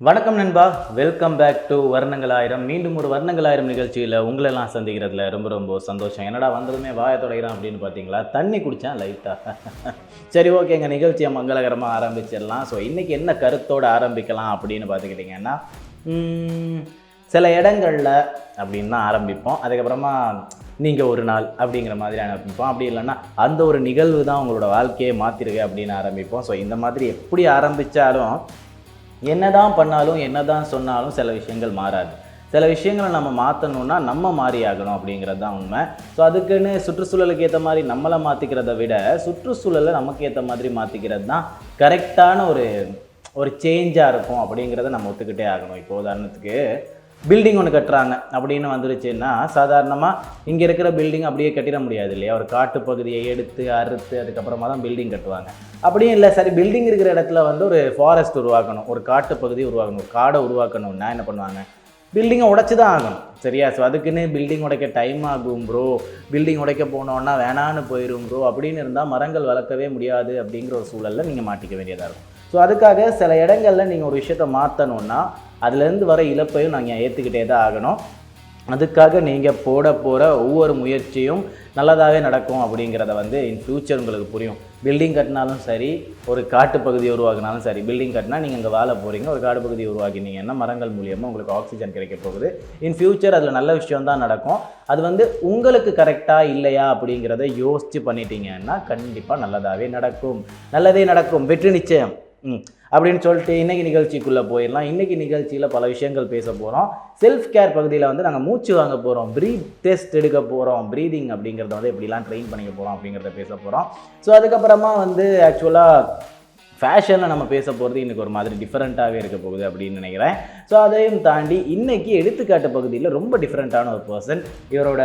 வணக்கம் நண்பா. Welcome back to வர்ணங்கள் ஆயிரம் மீண்டும் ஒரு வர்ணங்கள் ஆயிரம் நிகழ்ச்சியில் உங்களெல்லாம் சந்திக்கிறதுல ரொம்ப ரொம்ப சந்தோஷம். என்னடா வந்ததுமே வாயை தொடகிறான் அப்படின்னு பார்த்தீங்களா தண்ணி குடித்தேன் லைட்டாக சரி ஓகே எங்கள் நிகழ்ச்சியை மங்களகரமாக ஆரம்பிச்சிடலாம். ஸோ இன்றைக்கி என்ன கருத்தோடு ஆரம்பிக்கலாம் அப்படின்னு பார்த்துக்கிட்டிங்கன்னா சில இடங்களில் அப்படின்னு தான் ஆரம்பிப்போம். அதுக்கப்புறமா நீங்கள் ஒரு நாள் அப்படிங்கிற மாதிரி ஆரம்பிப்போம். அப்படி இல்லைன்னா அந்த ஒரு நிகழ்வு தான் உங்களோட வாழ்க்கையை மாற்றிருக்கு அப்படின்னு ஆரம்பிப்போம். ஸோ இந்த மாதிரி எப்படி ஆரம்பித்தாலும் என்னதான் பண்ணாலும் என்னதான் சொன்னாலும் சில விஷயங்கள் மாறாது. சில விஷயங்களை நம்ம மாற்றணும்னா நம்ம மாறி ஆகணும் அப்படிங்கிறது தான் உண்மை. ஸோ அதுக்குன்னு சுற்றுச்சூழலுக்கு ஏற்ற மாதிரி நம்மளை மாற்றிக்கிறத விட சுற்றுச்சூழலை நமக்கு ஏற்ற மாதிரி மாற்றிக்கிறது தான் கரெக்டான ஒரு ஒரு சேஞ்சாக இருக்கும் அப்படிங்கிறத நம்ம ஒத்துக்கிட்டே ஆகணும். இப்போ உதாரணத்துக்கு பில்டிங் ஒன்று கட்டுறாங்க. அப்படின்னு வந்துருச்சுன்னா சாதாரணமாக இங்கே இருக்கிற பில்டிங் அப்படியே கட்டிட முடியாது இல்லையா? ஒரு காட்டு பகுதியை எடுத்து அறுத்து அதுக்கப்புறமா தான் பில்டிங் கட்டுவாங்க. அப்படியும் இல்லை சரி பில்டிங் இருக்கிற இடத்துல வந்து ஒரு ஃபாரஸ்ட் உருவாக்கணும். ஒரு காட்டு பகுதி உருவாக்கணும். ஒரு காடை உருவாக்கணும்னா என்ன பண்ணுவாங்க? பில்டிங்கை உடைச்சி தான் ஆகணும். சரியா? ஸோ அதுக்குன்னு பில்டிங் உடைக்க டைம் ஆகும் ப்ரோ பில்டிங் உடைக்க போனோன்னா வேணான்னு போயிடும் ப்ரோ அப்படின்னு இருந்தால் மரங்கள் வளர்க்கவே முடியாது அப்படிங்கிற ஒரு சூழலில் நீங்கள் மாட்டிக்க வேண்டியதாக இருக்கும். ஸோ அதுக்காக சில இடங்களில் நீங்கள் ஒரு விஷயத்தை மாற்றணுன்னா அதுலேருந்து வர இழப்பையும் நாங்கள் ஏற்றுக்கிட்டே தான் ஆகணும். அதுக்காக நீங்கள் போட போகிற ஒவ்வொரு முயற்சியும் நல்லதாகவே நடக்கும் அப்படிங்கிறத வந்து இன் ஃப்யூச்சர் உங்களுக்கு புரியும். பில்டிங் கட்டினாலும் சரி ஒரு காட்டு பகுதி உருவாக்கினாலும் சரி பில்டிங் கட்டினா நீங்கள் இங்கே வாழ போகிறீங்க ஒரு காடு பகுதி உருவாக்கினீங்கன்னா மரங்கள் மூலியமாக உங்களுக்கு ஆக்சிஜன் கிடைக்க போகுது. இன் ஃப்யூச்சர் அதில் நல்ல விஷயம் தான் நடக்கும். அது வந்து உங்களுக்கு கரெக்டாக இல்லையா அப்படிங்கிறத யோசித்து பண்ணிட்டீங்கன்னா கண்டிப்பாக நல்லதாகவே நடக்கும். நல்லதே நடக்கும். வெற்றி நிச்சயம். அப்படின்னு சொல்லிட்டு இன்னைக்கு நிகழ்ச்சிக்குள்ளே போயிடலாம். இன்றைக்கி நிகழ்ச்சியில் பல விஷயங்கள் பேச போகிறோம் செல்ஃப் கேர் பகுதியில் வந்து நாங்கள் மூச்சு வாங்க போகிறோம் ப்ரீத் டெஸ்ட் எடுக்க போகிறோம் ப்ரீதிங் அப்படிங்கிறத வந்து எப்படிலாம் ட்ரெயின் பண்ணிக்க போகிறோம் அப்படிங்கிறத பேச போகிறோம் ஸோ அதுக்கப்புறமா வந்து ஆக்சுவலாக ஃபேஷனில் நம்ம பேச போகிறது இன்றைக்கி ஒரு மாதிரி டிஃப்ரெண்ட்டாகவே இருக்க போகுது அப்படின்னு நினைக்கிறேன். ஸோ அதையும் தாண்டி இன்றைக்கி எடுத்துக்காட்டு பகுதியில் ரொம்ப டிஃப்ரெண்ட்டான ஒரு பர்சன் இவரோட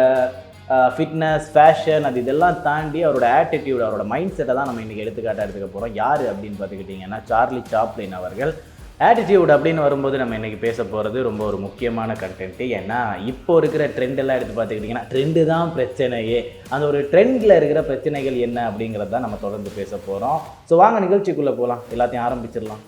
ஃபிட்னஸ் ஃபேஷன் அது இதெல்லாம் தாண்டி அவரோட ஆட்டிடியூட் அவரோட மைண்ட் செட்டை தான் நம்ம இன்றைக்கி எடுத்துக்காட்டாக எடுத்துக்க போகிறோம் யார் அப்படின்னு பார்த்துக்கிட்டிங்கன்னா சார்லி சாப்ளின் அவர்கள். ஆட்டிடியூட் அப்படின்னு வரும்போது நம்ம இன்றைக்கி பேச போகிறது ரொம்ப ஒரு முக்கியமான கண்டென்ட்டு ஏன்னா இப்போ இருக்கிற ட்ரெண்டெல்லாம் எடுத்து பார்த்துக்கிட்டிங்கன்னா ட்ரெண்டு தான் பிரச்சனையே. அந்த ஒரு ட்ரெண்டில் இருக்கிற பிரச்சனைகள் என்ன அப்படிங்கிறத தான் நம்ம தொடர்ந்து பேச போகிறோம் ஸோ வாங்க நிகழ்ச்சிக்குள்ளே போகலாம் எல்லாத்தையும் ஆரம்பிச்சிடலாம்.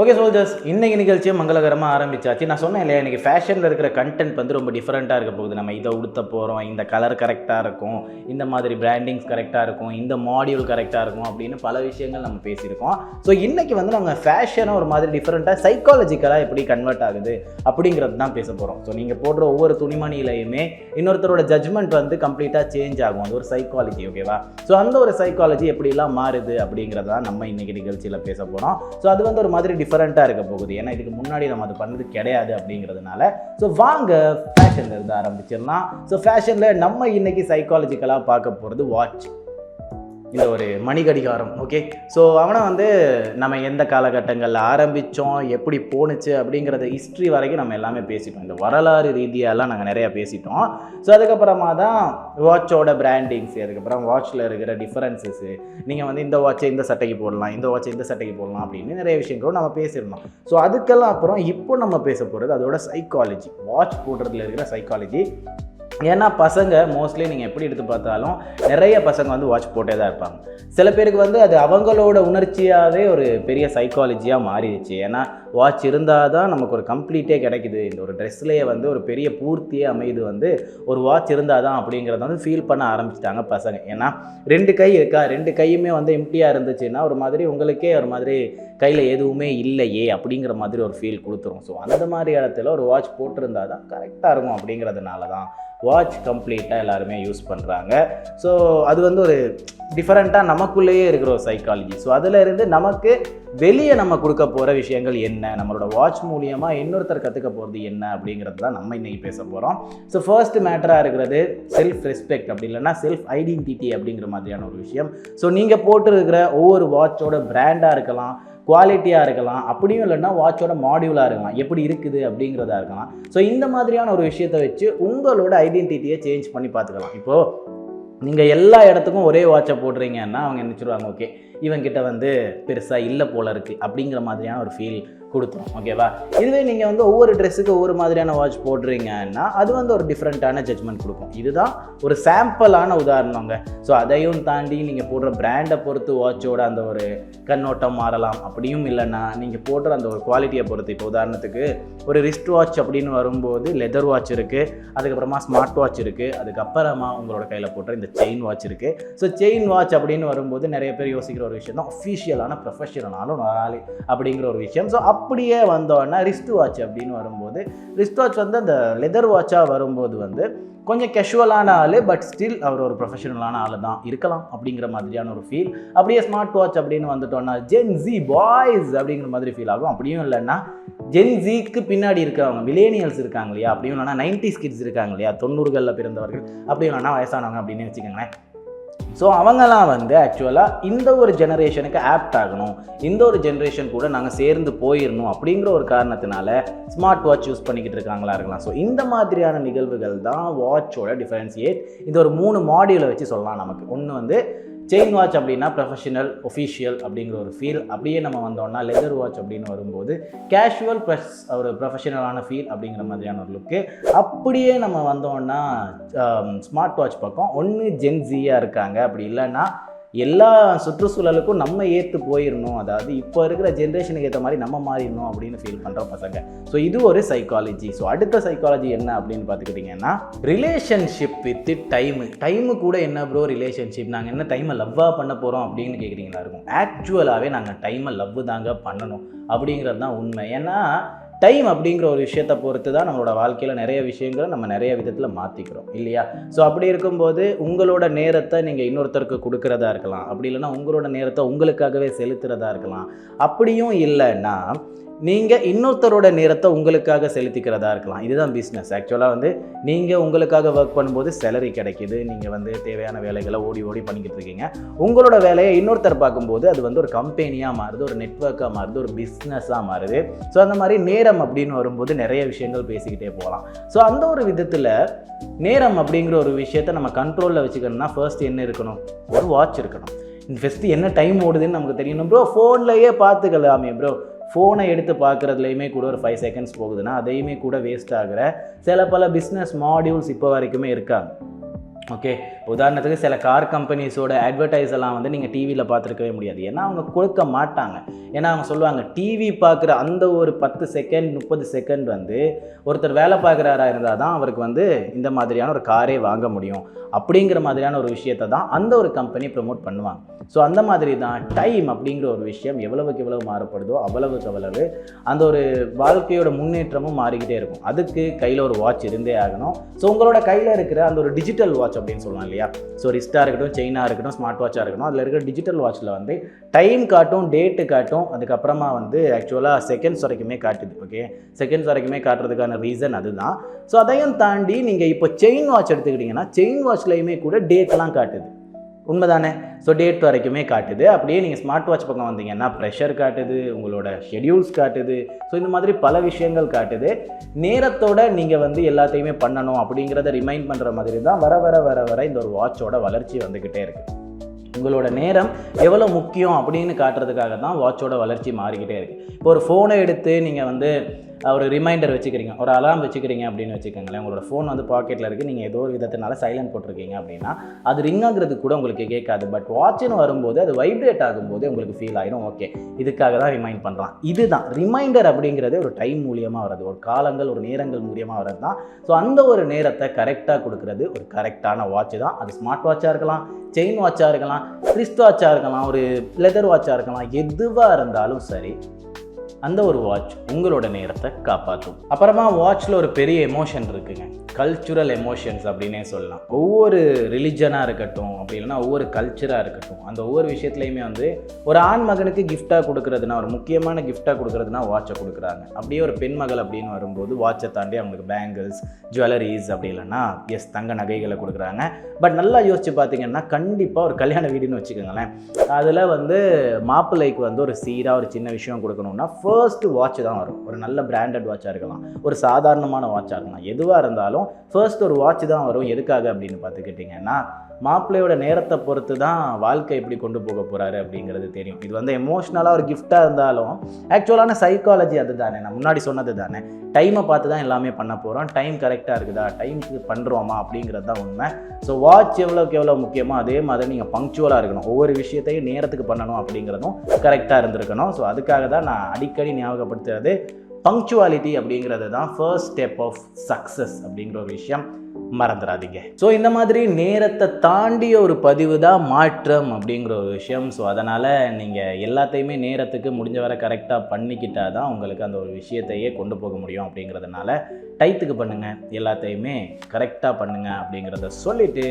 ஓகே சோல்ஜர்ஸ் இன்றைக்கி நிகழ்ச்சியை மங்களகரமாக ஆரம்பிச்சாச்சு. நான் சொன்னேன் இல்லையா இன்றைக்கி ஃபேஷனில் இருக்கிற கண்டென்ட் வந்து ரொம்ப டிஃப்ரெண்ட்டாக இருக்க போகுது. நம்ம இதை உடுத்த போகிறோம் இந்த கலர் கரெக்டாக இருக்கும் இந்த மாதிரி பிராண்டிங்ஸ் கரெக்டாக இருக்கும் இந்த மாடியூல் கரெக்டாக இருக்கும் அப்படின்னு பல விஷயங்கள் நம்ம பேசியிருக்கோம். ஸோ இன்றைக்கி வந்து நம்ம ஃபேஷனை ஒரு மாதிரி டிஃப்ரெண்ட்டாக சைக்காலஜிக்கலாக எப்படி கன்வெர்ட் ஆகுது அப்படிங்கிறது தான் பேச போகிறோம் ஸோ நீங்கள் போடுற ஒவ்வொரு துணிமணியிலையுமே இன்னொருத்தரோட ஜட்மெண்ட் வந்து கம்ப்ளீட்டாக சேஞ்ச் ஆகும். அது ஒரு சைக்காலஜி ஓகேவா ஸோ அந்த ஒரு சைக்காலஜி எப்படிலாம் மாறுது அப்படிங்கிறத தான் நம்ம இன்றைக்கி நிகழ்ச்சியில் பேச போகிறோம் ஸோ அது வந்து ஒரு மாதிரி டிஃப்ரெண்ட்டாக இருக்க போகுது. ஏன்னா இதுக்கு முன்னாடி நம்ம அது பண்ணது கிடையாது அப்படிங்கிறதுனால. ஸோ வாங்க ஃபேஷன்லேருந்து ஆரம்பிச்சிடலாம். ஸோ ஃபேஷனில் நம்ம இன்னைக்கு சைக்காலஜிக்கலாக பார்க்க போகிறது வாட்ச் இந்த ஒரு மணிகடிகாரம் ஓகே ஸோ அவனை வந்து நம்ம எந்த காலகட்டங்களில் ஆரம்பித்தோம் எப்படி போணுச்சு அப்படிங்கிறத ஹிஸ்ட்ரி வரைக்கும் நம்ம எல்லாமே பேசிட்டோம். இந்த வரலாறு ரீதியாலாம் நாங்கள் நிறையா பேசிட்டோம். ஸோ அதுக்கப்புறமா தான் வாட்சோட பிராண்டிங்ஸ் அதுக்கப்புறம் வாட்சில் இருக்கிற டிஃப்ரென்சஸ்ஸு நீங்கள் வந்து இந்த வாட்சை இந்த சட்டைக்கு போடலாம் இந்த வாட்சை இந்த சட்டைக்கு போடலாம் அப்படின்னு நிறைய விஷயங்களும் நம்ம பேசியிருந்தோம். ஸோ அதுக்கெல்லாம் அப்புறம் இப்போ நம்ம பேச போகிறது அதோட சைக்காலஜி வாட்ச் போடுறதுல இருக்கிற சைக்காலஜி ஏன்னா பசங்க மோஸ்ட்லி நீங்கள் எப்படி எடுத்து பார்த்தாலும் நிறைய பசங்க வந்து வாட்ச் போட்டே தான் இருப்பாங்க. சில பேருக்கு வந்து அது அவங்களோட உணர்ச்சியாகவே ஒரு பெரிய சைக்காலஜியாக மாறிடுச்சு. ஏன்னா வாட்ச் இருந்தால் தான் நமக்கு ஒரு கம்ப்ளீட்டே கிடைக்குது. இந்த ஒரு ட்ரெஸ்லேயே வந்து ஒரு பெரிய பூர்த்தியே அமையுது வந்து ஒரு வாட்ச் இருந்தால் தான் அப்படிங்கிறத வந்து ஃபீல் பண்ண ஆரம்பிச்சிட்டாங்க பசங்க. ஏன்னா ரெண்டு கை இருக்கா? ரெண்டு கையுமே வந்து எம்டியாக இருந்துச்சுன்னா ஒரு மாதிரி உங்களுக்கே ஒரு மாதிரி கையில் எதுவுமே இல்லையே அப்படிங்கிற மாதிரி ஒரு ஃபீல் கொடுத்துரும். ஸோ அந்த மாதிரி இடத்துல ஒரு வாட்ச் போட்டிருந்தா தான் கரெக்டாக இருக்கும் அப்படிங்கிறதுனால தான் வாட்ச் கம்ப்ளீட்டாக எல்லாருமே யூஸ் பண்ணுறாங்க ஸோ அது வந்து ஒரு டிஃப்ரெண்ட்டாக நமக்குள்ளேயே இருக்கிற ஒரு சைக்காலஜி ஸோ அதில் இருந்து நமக்கு வெளியே நம்ம கொடுக்க போகிற விஷயங்கள் என்ன? என்ன நம்மளோட வாட்ச் மூலியமாக இன்னொருத்தர் கற்றுக்க போகிறது என்ன அப்படிங்கிறது தான் நம்ம இன்றைக்கி பேச போகிறோம் ஸோ ஃபர்ஸ்ட் மேட்டராக இருக்கிறது செல்ஃப் ரெஸ்பெக்ட் அப்படி இல்லைன்னா செல்ஃப் ஐடென்டிட்டி அப்படிங்கிற மாதிரியான ஒரு விஷயம். ஸோ நீங்கள் போட்டிருக்கிற ஒவ்வொரு வாட்சோட பிராண்டாக இருக்கலாம் குவாலிட்டியாக இருக்கலாம் அப்படியும் இல்லைன்னா வாட்சோட மாடியூலாக இருக்கலாம் எப்படி இருக்குது அப்படிங்கிறதா இருக்கலாம். ஸோ இந்த மாதிரியான ஒரு விஷயத்தை வச்சு உங்களோட ஐடென்டிட்டியை சேஞ்ச் பண்ணி பார்த்துக்கலாம். இப்போது நீங்கள் எல்லா இடத்துக்கும் ஒரே வாட்சை போடுறீங்கன்னா அவங்க நினச்சிருவாங்க ஓகே இவங்கிட்ட வந்து பெருசாக இல்லை போல இருக்குது அப்படிங்கிற மாதிரியான ஒரு ஃபீல் கொடுத்துரும் ஓகேவா இதுவே நீங்கள் வந்து ஒவ்வொரு ட்ரெஸ்ஸுக்கு ஒவ்வொரு மாதிரியான வாட்ச் போடுறீங்கன்னா அது வந்து ஒரு டிஃப்ரெண்ட்டான ஜட்மெண்ட் கொடுக்கும். இதுதான் ஒரு சாம்பிளான உதாரணங்க. ஸோ அதையும் தாண்டி நீங்கள் போடுற பிராண்டை பொறுத்து வாட்சோட அந்த ஒரு கண்ணோட்டம் மாறலாம். அப்படியும் இல்லைன்னா நீங்கள் போடுற அந்த ஒரு குவாலிட்டியை பொறுத்து. இப்போ உதாரணத்துக்கு ஒரு ரிஸ்ட் வாட்ச் அப்படின்னு வரும்போது லெதர் வாட்ச் இருக்குது அதுக்கப்புறமா ஸ்மார்ட் வாட்ச் இருக்குது அதுக்கப்புறமா உங்களோட கையில் போடுற இந்த செயின் வாட்ச் இருக்குது ஸோ செயின் வாட்ச் அப்படின்னு வரும்போது நிறைய பேர் யோசிக்கிற ஒரு விஷயம் தான் அஃபிஷியலான ப்ரொஃபஷனலான ஒரு ஆள் அப்படிங்கிற ஒரு விஷயம். ஸோ அப்படியே வந்தோன்னா ரிஸ்ட் வாட்ச் அப்படின்னு வரும்போது ரிஸ்ட் வாட்ச் வந்து அந்த லெதர் வாட்சாக வரும்போது வந்து கொஞ்சம் கேஷுவலான ஆள் பட் ஸ்டில் அவர் ஒரு ப்ரொஃபஷனலான ஆள் தான். இருக்கலாம் அப்படிங்கிற மாதிரியான ஒரு ஃபீல் அப்படியே ஸ்மார்ட் வாட்ச் அப்படின்னு வந்துட்டோன்னா ஜென்சி பாய்ஸ் அப்படிங்கிற மாதிரி ஃபீல் ஆகும். அப்படியும் இல்லைன்னா ஜென்சிக்கு பின்னாடி இருக்கிறவங்க மிலேனியல்ஸ் இருக்காங்க இல்லையா? அப்படியும் இல்லைனா நைன்டி கிட்ஸ் இருக்காங்க இல்லையா? தொண்ணூறுகளில் பிறந்தவர்கள் அப்படியும் இல்லைனா வயசானவங்க அப்படின்னு வச்சுக்கோங்களேன். ஸோ அவங்கெல்லாம் வந்து ஆக்சுவலாக இந்த ஒரு ஜெனரேஷனுக்கு ஆப்ட் ஆகணும். இந்த ஒரு ஜென்ரேஷன் கூட நாங்கள் சேர்ந்து போயிடணும் அப்படிங்கிற ஒரு காரணத்தினால ஸ்மார்ட் வாட்ச் யூஸ் பண்ணிக்கிட்டு இருக்காங்களா இருக்கலாம். ஸோ இந்த மாதிரியான நிகழ்வுகள் தான் வாட்சோட டிஃபரன்சியேட் இது ஒரு மூணு மாடியூலை வச்சு சொல்லலாம் நமக்கு. ஒன்று வந்து செயின் வாட்ச் அப்படின்னா ப்ரொஃபஷனல் ஒஃபிஷியல் அப்படிங்கிற ஒரு ஃபீல் அப்படியே நம்ம வந்தோம்னா லெதர் வாட்ச் அப்படின்னு வரும்போது கேஷுவல் ப்ளஸ் ஒரு ப்ரொஃபஷனலான ஃபீல் அப்படிங்கிற மாதிரியான ஒரு லுக்கு அப்படியே நம்ம வந்தோம்னா ஸ்மார்ட் வாட்ச் பக்கம். ஒன்று ஜென்ஸியாக இருக்காங்க. அப்படி இல்லைன்னா எல்லா சுற்றுச்சூழலுக்கும் நம்ம ஏற்று போயிடணும் அதாவது இப்போ இருக்கிற ஜென்ரேஷனுக்கு ஏற்ற மாதிரி நம்ம மாறிடணும் அப்படின்னு ஃபீல் பண்ணுற பசங்க. ஸோ இது ஒரு சைக்காலஜி ஸோ அடுத்த சைக்காலஜி என்ன அப்படின்னு பார்த்துக்கிட்டிங்கன்னா ரிலேஷன்ஷிப் வித் டைமு டைமு கூட என்ன ப்ரோ ரிலேஷன்ஷிப் நாங்கள் என்ன டைமை லவ்வாக பண்ண போகிறோம் அப்படின்னு கேட்குறீங்களா இருக்கும். ஆக்சுவலாகவே நாங்கள் டைமை லவ் தாங்க பண்ணணும் அப்படிங்கிறது தான் உண்மை. ஏன்னா டைம் அப்படிங்கிற ஒரு விஷயத்தை பொறுத்து தான் நம்மளோட வாழ்க்கையில் நிறைய விஷயங்களை நம்ம நிறைய விதத்தில் மாற்றிக்கிறோம் இல்லையா? ஸோ அப்படி இருக்கும்போது உங்களோட நேரத்தை நீங்கள் இன்னொருத்தருக்கு கொடுக்குறதா இருக்கலாம். அப்படி இல்லைன்னா உங்களோட நேரத்தை உங்களுக்காகவே செலுத்துறதா இருக்கலாம். அப்படியும் இல்லைன்னா நீங்கள் இன்னொருத்தரோட நேரத்தை உங்களுக்காக செலுத்திக்கிறதா இருக்கலாம். இதுதான் பிஸ்னஸ் ஆக்சுவலாக வந்து நீங்கள் உங்களுக்காக ஒர்க் பண்ணும்போது சேலரி கிடைக்கிது. நீங்கள் வந்து தேவையான வேலைகளை ஓடி ஓடி பண்ணிக்கிட்டு இருக்கீங்க. உங்களோட வேலையை இன்னொருத்தர் பார்க்கும்போது அது வந்து ஒரு கம்பெனியாக மாறுது ஒரு நெட்ஒர்க்காக மாறுது ஒரு பிஸ்னஸாக மாறுது. ஸோ அந்த மாதிரி நேரம் அப்படின்னு வரும்போது நிறைய விஷயங்கள் பேசிக்கிட்டே போகலாம். ஸோ அந்த ஒரு விதத்தில் நேரம் அப்படிங்கிற ஒரு விஷயத்தை நம்ம கண்ட்ரோலில் வச்சுக்கணும்னா ஃபர்ஸ்ட் என்ன இருக்கணும்? ஒரு வாட்ச் இருக்கணும். ஃபஸ்ட்டு என்ன டைம் ஓடுதுன்னு நமக்கு தெரியணும் ப்ரோ ஃபோன்லேயே பார்த்துக்கலாமே ப்ரோ ஃபோனை எடுத்து பார்க்குறதுலையுமே கூட ஒரு ஃபைவ் செகண்ட்ஸ் போகுதுன்னா அதையுமே கூட வேஸ்ட் ஆகிற சில பல பிஸ்னஸ் மாடியூல்ஸ் இப்போ வரைக்குமே இருக்காங்க. ஓகே உதாரணத்துக்கு சில கார் கம்பெனிஸோட அட்வர்டைஸ் எல்லாம் வந்து நீங்கள் டிவியில் பார்த்துருக்கவே முடியாது. ஏன்னா அவங்க கொடுக்க மாட்டாங்க. ஏன்னா அவங்க சொல்லுவாங்க டிவி பார்க்குற அந்த ஒரு பத்து செகண்ட் முப்பது செகண்ட் வந்து ஒருத்தர் வேலை பார்க்குறாரா இருந்தால் தான் அவருக்கு வந்து இந்த மாதிரியான ஒரு காரே வாங்க முடியும். அப்படிங்கிற மாதிரியான ஒரு விஷயத்தை தான் அந்த ஒரு கம்பெனி ப்ரமோட் பண்ணுவாங்க. ஸோ அந்த மாதிரி தான் டைம் அப்படிங்கிற ஒரு விஷயம் எவ்வளவுக்கு எவ்வளவு மாறுபடுதோ அவ்வளவுக்கு அவ்வளவு அந்த ஒரு வாழ்க்கையோட முன்னேற்றமும் மாறிக்கிட்டே இருக்கும். அதுக்கு கையில் ஒரு வாட்ச் இருந்தே ஆகணும். ஸோ உங்களோட கையில் இருக்கிற அந்த ஒரு டிஜிட்டல் வாட்ச் அப்படின்னு சொல்லலாம் இல்லையா? ஸோ ரிஸ்ட்டாக இருக்கட்டும் செயினாக இருக்கட்டும் ஸ்மார்ட் வாட்சாக இருக்கட்டும் அதில் இருக்கிற டிஜிட்டல் வாட்சில் வந்து டைம் காட்டும் டேட்டு காட்டும் அதுக்கப்புறமா வந்து ஆக்சுவலாக செகண்ட்ஸ் வரைக்குமே காட்டுது ஓகே செகண்ட்ஸ் வரைக்குமே காட்டுறதுக்கான ரீசன் அதுதான். ஸோ அதையும் தாண்டி நீங்கள் இப்போ செயின் வாட்ச் எடுத்துக்கிட்டிங்கன்னா செயின் வாட்ச்லையுமே கூட டேட்லாம் காட்டுது. உண்மைதானே? ஸோ டேட் வரைக்குமே காட்டுது. அப்படியே நீங்கள் ஸ்மார்ட் வாட்ச் பக்கம் வந்தீங்கன்னா ப்ரெஷர் காட்டுது உங்களோட ஷெடியூல்ஸ் காட்டுது. ஸோ இந்த மாதிரி பல விஷயங்கள் காட்டுது. நேரத்தோட நீங்கள் வந்து எல்லாத்தையுமே பண்ணணும் அப்படிங்கிறத ரிமைண்ட் பண்ணுற மாதிரி தான் வர வர வர வர இந்த ஒரு வாட்சோட வளர்ச்சி வந்துக்கிட்டே இருக்குது உங்களோட நேரம் எவ்வளோ முக்கியம் அப்படின்னு காட்டுறதுக்காக தான் வாட்சோட வளர்ச்சி மாறிக்கிட்டே இருக்குது இப்போ ஒரு ஃபோனை எடுத்து நீங்கள் வந்து ஒரு ரிமைண்டர் வச்சுக்கிறீங்க. ஒரு அலாம் வச்சுக்கிறீங்க அப்படின்னு வச்சுக்கோங்களேன். உங்களோட ஃபோன் வந்து பாக்கெட்டில் இருக்குது நீங்கள் ஏதோ ஒரு விதத்தினால சைலண்ட் போட்டிருக்கீங்க அப்படின்னா அது ரிங் ஆகுறது கூட உங்களுக்கு கேட்காது. பட் வாட்சுன்னு வரும்போது அது வைப்ரேட் ஆகும்போது உங்களுக்கு ஃபீல் ஆகிடும் ஓகே இதுக்காக தான் ரிமைண்ட் பண்ணலாம் இதுதான். ரிமைண்டர் அப்படிங்கிறது ஒரு டைம் மூலியமாக வர்றது. ஒரு காலங்கள் ஒரு நேரங்கள் மூலியமாக வர்றது தான். ஸோ அந்த ஒரு நேரத்தை கரெக்டாக கொடுக்கறது ஒரு கரெக்டான வாட்ச் தான். அது ஸ்மார்ட் வாட்சாக இருக்கலாம் செயின் வாட்சாக இருக்கலாம் ரிஸ்ட் வாட்சாக இருக்கலாம் ஒரு லெதர் வாட்சாக இருக்கலாம். எதுவாக இருந்தாலும் சரி அந்த ஒரு வாட்ச் உங்களோட நேரத்தை காப்பாற்றும். அப்புறமா வாட்ச்சில் ஒரு பெரிய எமோஷன் இருக்குங்க. கல்ச்சுரல் எமோஷன்ஸ் அப்படின்னே சொல்லலாம். ஒவ்வொரு ரிலிஜனாக இருக்கட்டும் அப்படி இல்லைன்னா ஒவ்வொரு கல்ச்சராக இருக்கட்டும் அந்த ஒவ்வொரு விஷயத்துலையுமே வந்து ஒரு ஆண் மகனுக்கு கிஃப்டாக கொடுக்குறதுனா ஒரு முக்கியமான கிஃப்டாக கொடுக்குறதுனா வாட்சை கொடுக்குறாங்க. அப்படியே ஒரு பெண் மகள் அப்படின்னு வரும்போது வாட்சை தாண்டி அவங்களுக்கு பேங்கிள்ஸ் ஜுவல்லரிஸ் அப்படி இல்லைன்னா எஸ் தங்க நகைகளை கொடுக்குறாங்க. பட் நல்லா யோசிச்சு பார்த்தீங்கன்னா கண்டிப்பாக ஒரு கல்யாண வீடுன்னு வச்சுக்கோங்களேன். அதில் வந்து மாப்பிள்ளைக்கு வந்து ஒரு சீராக ஒரு சின்ன விஷயம் கொடுக்கணும்னா ஃபர்ஸ்ட்டு வாட்ச் தான் வரும். ஒரு நல்ல பிராண்டட் வாட்சாக இருக்கலாம். ஒரு சாதாரணமான வாட்சாக இருக்கலாம். எதுவாக இருந்தாலும் ஃபர்ஸ்ட் ஒரு வாட்ச் தான் வரும். எதுக்காக அப்படின்னு பார்த்துக்கிட்டிங்கன்னா மாப்பிள்ளையோட நேரத்தை பொறுத்து தான் வாழ்க்கை எப்படி கொண்டு போக போகிறாரு அப்படிங்கிறது தெரியும். இது வந்து எமோஷ்னலாக ஒரு கிஃப்டாக இருந்தாலும் ஆக்சுவலான சைக்காலஜி அது தானே நான் முன்னாடி சொன்னது தானே டைமை பார்த்து தான் எல்லாமே பண்ண போகிறோம் டைம் கரெக்டாக இருக்குதா? டைமுக்கு பண்ணுறோமா அப்படிங்கிறது தான் உண்மை. ஸோ வாட்ச் எவ்வளோக்கு எவ்வளோ முக்கியமோ அதே மாதிரி நீங்கள் பங்க்சுவலாக இருக்கணும். ஒவ்வொரு விஷயத்தையும் நேரத்துக்கு பண்ணணும் அப்படிங்கிறதும் கரெக்டாக இருந்திருக்கணும். ஸோ அதுக்காக தான் நான் அடிக்கடி ஞாபகப்படுத்துறது பங்க்சுவாலிட்டி அப்படிங்கிறது தான் ஃபர்ஸ்ட் ஸ்டெப் ஆஃப் சக்ஸஸ் அப்படிங்கிற ஒரு விஷயம். மறந்துடாதீங்க ஸோ இந்த மாதிரி நேரத்தை தாண்டிய ஒரு பதிவு தான் மாற்றம் அப்படிங்கிற ஒரு விஷயம். ஸோ அதனால் நீங்கள் எல்லாத்தையுமே நேரத்துக்கு முடிஞ்ச வரை கரெக்டாக பண்ணிக்கிட்டா தான் உங்களுக்கு அந்த ஒரு விஷயத்தையே கொண்டு போக முடியும் அப்படிங்கிறதுனால டைத்துக்கு பண்ணுங்கள் எல்லாத்தையுமே கரெக்டாக பண்ணுங்கள் அப்படிங்கிறத சொல்லிவிட்டு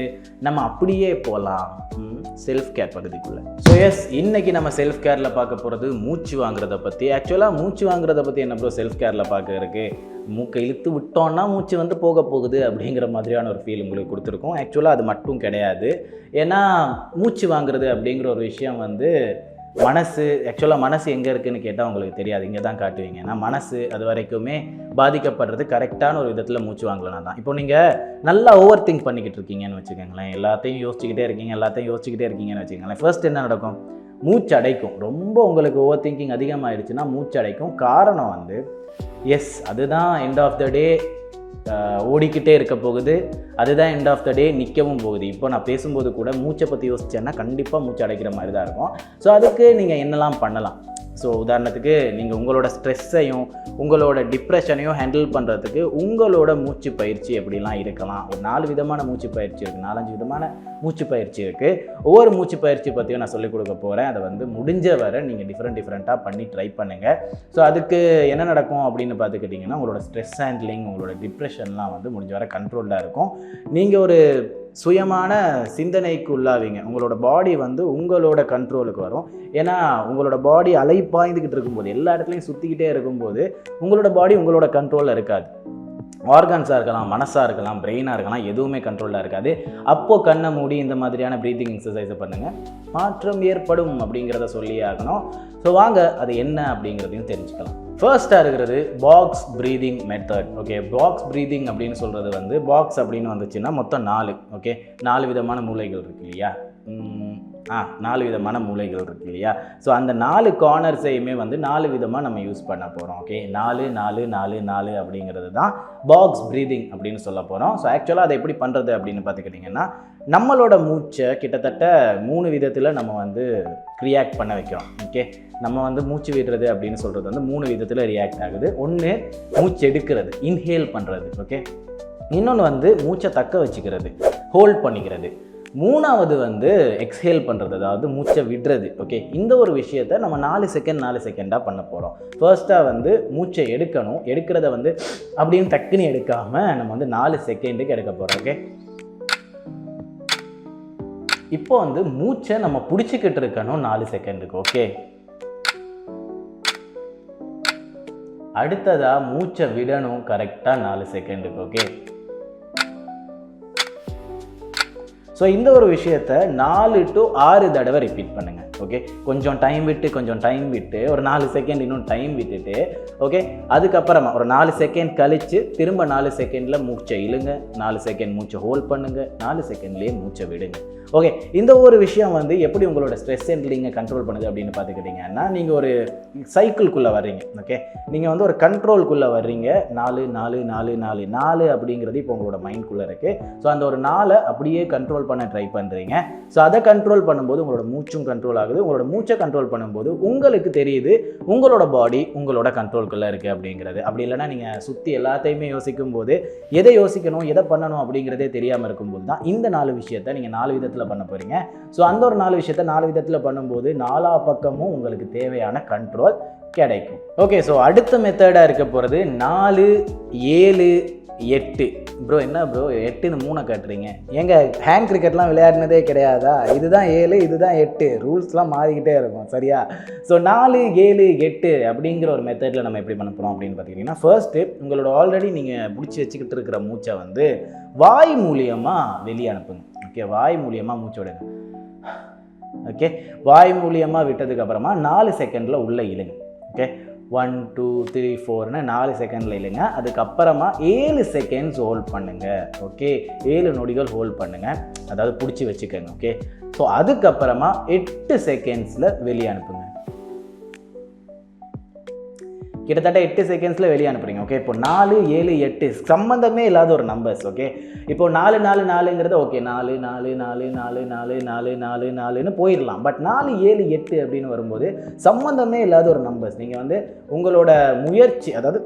நம்ம அப்படியே போகலாம் செல்ஃப் கேர் பகுதிக்குள்ளே. ஸோ எஸ் இன்றைக்கி நம்ம செல்ஃப் கேரில் பார்க்க போகிறது மூச்சு வாங்குறத பற்றி ஆக்சுவலாக மூச்சு வாங்குறத பற்றி என்ன ப்ரோ செல்ஃப் கேரில் பார்க்க இருக்குது மூக்கை இழுத்து விட்டோன்னா மூச்சு வந்து போக போகுது அப்படிங்கிற மாதிரியான ஒரு ஃபீல் உங்களுக்கு கொடுத்துருக்கோம். ஆக்சுவலாக அது மட்டும் கிடையாது. ஏன்னா மூச்சு வாங்குறது அப்படிங்கிற ஒரு விஷயம் வந்து மனசு ஆக்சுவலாக மனசு எங்கே இருக்குதுன்னு கேட்டால் உங்களுக்கு தெரியாது. இங்கே தான் காட்டுவீங்க. ஏன்னா மனசு அது வரைக்குமே பாதிக்கப்படுறது கரெக்டான ஒரு விதத்தில் மூச்சு வாங்கலனா தான். இப்போ நீங்கள் நல்லா ஓவர் திங்க் பண்ணிக்கிட்டு இருக்கீங்கன்னு வச்சுக்கோங்களேன். எல்லாத்தையும் யோசிச்சுக்கிட்டே இருக்கீங்க எல்லாத்தையும் யோசிச்சுக்கிட்டே இருக்கீங்கன்னு வச்சுக்கோங்களேன். ஃபர்ஸ்ட் என்ன நடக்கும்? மூச்சு அடைக்கும். ரொம்ப உங்களுக்கு ஓவர் திங்கிங் அதிகமாகிடுச்சுன்னா மூச்சு அடைக்கும். காரணம் வந்து எஸ் அதுதான் எண்ட் ஆஃப் த டே ஓடிக்கிட்டே இருக்க போகுது. அதுதான் எண்ட் ஆஃப் த டே நிற்கவும் போகுது. இப்போ நான் பேசும்போது கூட மூச்சை பற்றி யோசிச்சேன்னா கண்டிப்பாக மூச்சு அடைக்கிற மாதிரி தான் இருக்கும். ஸோ அதுக்கு நீங்கள் என்னெல்லாம் பண்ணலாம்? ஸோ உதாரணத்துக்கு நீங்கள் உங்களோட ஸ்ட்ரெஸ்ஸையும் உங்களோட டிப்ரெஷனையும் ஹேண்டில் பண்ணுறதுக்கு உங்களோட மூச்சு பயிற்சி எப்படிலாம் இருக்கலாம்? ஒரு நாலு விதமான மூச்சு பயிற்சி இருக்குது நாலஞ்சு விதமான மூச்சு பயிற்சி இருக்குது ஒவ்வொரு மூச்சு பயிற்சி பற்றியும் நான் சொல்லிக் கொடுக்க போகிறேன் அதை வந்து முடிஞ்ச வரை நீங்கள் டிஃப்ரெண்ட் டிஃப்ரெண்ட்டாக பண்ணி ட்ரை பண்ணுங்கள் ஸோ அதுக்கு என்ன நடக்கும் அப்படின்னு பார்த்துக்கிட்டிங்கன்னா உங்களோட ஸ்ட்ரெஸ் ஹேண்ட்லிங் உங்களோட டிப்ரெஷன்லாம் வந்து முடிஞ்ச வரை கண்ட்ரோல்டாக இருக்கும். நீங்கள் ஒரு சுயமான சிந்தனைக்கு உள்ளாவீங்க. உங்களோட பாடி வந்து உங்களோட கண்ட்ரோலுக்கு வரும். ஏன்னா உங்களோட பாடி அலை பாய்ந்துக்கிட்டு இருக்கும்போது எல்லா இடத்துலையும் சுற்றிக்கிட்டே இருக்கும்போது உங்களோட பாடி உங்களோட கண்ட்ரோலில் இருக்காது. ஆர்கன்ஸாக இருக்கலாம் மனசாக இருக்கலாம் பிரெயினாக இருக்கலாம் எதுவுமே கண்ட்ரோலாக இருக்காது. அப்போது கண்ணை மூடி இந்த மாதிரியான ப்ரீத்திங் எக்ஸசைஸை பண்ணுங்கள் மாற்றம் ஏற்படும் அப்படிங்கிறத சொல்லியே ஆகணும். ஸோ வாங்க அது என்ன அப்படிங்கிறதையும் தெரிஞ்சுக்கலாம். ஃபர்ஸ்ட்டாக இருக்கிறது box breathing method okay box breathing அப்படின்னு சொல்கிறது வந்து பாக்ஸ் அப்படின்னு வந்துச்சுன்னா மொத்தம் நாலு ஓகே நாலு விதமான மூளைகள் இருக்கு இல்லையா? ஆ நாலு விதமான மூளைகள் இருக்கு இல்லையா? ஸோ அந்த நாலு கார்னர்ஸையுமே வந்து நாலு விதமாக நம்ம யூஸ் பண்ண போகிறோம் ஓகே நாலு நாலு நாலு நாலு அப்படிங்கிறது தான் பாக்ஸ் ப்ரீதிங் அப்படின்னு சொல்ல போகிறோம் ஸோ ஆக்சுவலாக அதை எப்படி பண்ணுறது அப்படின்னு பார்த்துக்கிட்டிங்கன்னா நம்மளோட மூச்சை கிட்டத்தட்ட மூணு விதத்தில் நம்ம வந்து ரியாக்ட் பண்ண வைக்கிறோம் ஓகே நம்ம வந்து மூச்சு விடுறது அப்படின்னு சொல்கிறது வந்து மூணு விதத்தில் ரியாக்ட் ஆகுது. ஒன்று மூச்சு எடுக்கிறது இன்ஹேல் பண்ணுறது ஓகே இன்னொன்று வந்து மூச்சை தக்க வச்சுக்கிறது ஹோல்ட் பண்ணிக்கிறது. மூணாவது வந்து எக்ஸ்ஹேல் பண்ணுறது அதாவது மூச்சை விடுறது ஓகே இந்த ஒரு விஷயத்த நம்ம நாலு செகண்ட் நாலு செகண்டாக பண்ண போகிறோம் ஃபர்ஸ்ட்டாக வந்து மூச்சை எடுக்கணும். எடுக்கிறத வந்து அப்படின்னு டக்குன்னு எடுக்காமல் நம்ம வந்து நாலு செகண்டுக்கு எடுக்க போகிறோம் ஓகே இப்போ வந்து மூச்சை நம்ம பிடிச்சிக்கிட்டு இருக்கணும் நாலு செகண்டுக்கு ஓகே அடுத்ததாக மூச்சை விடணும் கரெக்டாக நாலு செகண்டுக்கு ஓகே ஸோ இந்த ஒரு விஷயத்த நாலு டு ஆறு தடவை ரிப்பீட் பண்ணுங்கள் ஓகே கொஞ்சம் டைம் விட்டு கொஞ்சம் டைம் விட்டு ஒரு நாலு செகண்ட் இன்னும் டைம் விட்டுட்டு ஓகே அதுக்கப்புறமா ஒரு நாலு செகண்ட் கழித்து திரும்ப நாலு செகண்டில் மூச்சை இழுங்க. நாலு செகண்ட் மூச்சை ஹோல்ட் பண்ணுங்க. நாலு செகண்ட்லேயே மூச்சை விடுங்க. ஓகே இந்த ஒரு விஷயம் வந்து எப்படி உங்களோட ஸ்ட்ரெஸ் ஹேண்ட்லிங்கை கண்ட்ரோல் பண்ணுது அப்படின்னு பார்த்துக்கிட்டிங்கன்னா நீங்கள் ஒரு சைக்கிள்குள்ளே வர்றீங்க. ஓகே நீங்கள் வந்து ஒரு கண்ட்ரோல்குள்ளே வர்றீங்க. நாலு நாலு நாலு நாலு நாலு அப்படிங்கிறது இப்போ உங்களோட மைண்ட்குள்ளே இருக்குது ஸோ அந்த ஒரு நாளை அப்படியே கண்ட்ரோல் பண்ண ட்ரை பண்ணுறீங்க ஸோ அதை கண்ட்ரோல் பண்ணும்போது உங்களோட மூச்சும் கண்ட்ரோல் ஆகும் ஆகுது உங்களோட மூச்சை கண்ட்ரோல் பண்ணும்போது உங்களுக்கு தெரியுது உங்களோட பாடி உங்களோட கண்ட்ரோல்குள்ளே இருக்குது அப்படிங்கிறது. அப்படி இல்லைன்னா நீங்கள் சுற்றி எல்லாத்தையுமே யோசிக்கும் போது எதை யோசிக்கணும் எதை பண்ணணும் அப்படிங்கிறதே தெரியாமல் இருக்கும்போது தான் இந்த நாலு விஷயத்தை நீங்கள் நாலு விதத்தில் பண்ண போகிறீங்க ஸோ அந்த ஒரு நாலு விஷயத்த நாலு விதத்தில் பண்ணும்போது நாலா பக்கமும் உங்களுக்கு தேவையான கண்ட்ரோல் கிடைக்கும். ஓகே ஸோ அடுத்த மெத்தடாக இருக்க போகிறது நாலு ஏழு எட்டு. ப்ரோ என்ன ப்ரோ எட்டுன்னு மூணை காட்டுறீங்க. ஏங்க ஹேண்ட் கிரிக்கெட்லாம் விளையாடினதே கிடையாதா? இதுதான் ஏழு இதுதான் எட்டு. ரூல்ஸ்லாம் மாறிக்கிட்டே இருக்கும் சரியா? ஸோ நாலு ஏழு எட்டு அப்படிங்கிற ஒரு மெத்தடில் நம்ம எப்படி பண்ண போகிறோம் அப்படின்னு பார்த்தீங்கன்னா ஃபர்ஸ்ட்டு உங்களோட ஆல்ரெடி நீங்கள் பிடிச்சி வச்சுக்கிட்டு இருக்கிற மூச்சை வந்து வாய் மூலியமாக வெளியே அனுப்புங்க. ஓகே வாய் மூலியமாக மூச்சு விடுங்க. ஓகே வாய் மூலியமாக விட்டதுக்கப்புறமா நாலு செகண்டில் உள்ளே இழுங்க. ஓகே ஒன் டூ த்ரீ ஃபோர்னு நாலு செகண்டில் இல்லைங்க. அதுக்கப்புறமா ஏழு செகண்ட்ஸ் ஹோல்ட் பண்ணுங்கள் ஓகே ஏழு நொடிகள் ஹோல்ட் பண்ணுங்கள் அதாவது பிடிச்சி வச்சுக்கோங்க. ஓகே ஸோ அதுக்கப்புறமா எட்டு செகண்ட்ஸில் வெளியே அனுப்புங்க. கிட்டத்தட்ட எட்டு செகண்ட்ஸில் வெளியே அனுப்புறீங்க ஓகே இப்போ நாலு ஏழு எட்டு சம்மந்தமே இல்லாத ஒரு நம்பர்ஸ் ஓகே இப்போ நாலு நாலு நாலுங்கிறது ஓகே நாலு நாலு நாலு நாலு நாலு நாலு நாலு நாலுன்னு போயிடலாம். பட் நாலு ஏழு எட்டு அப்படின்னு வரும்போது சம்மந்தமே இல்லாத ஒரு நம்பர்ஸ் நீங்கள் வந்து உங்களோட முயற்சி அதாவது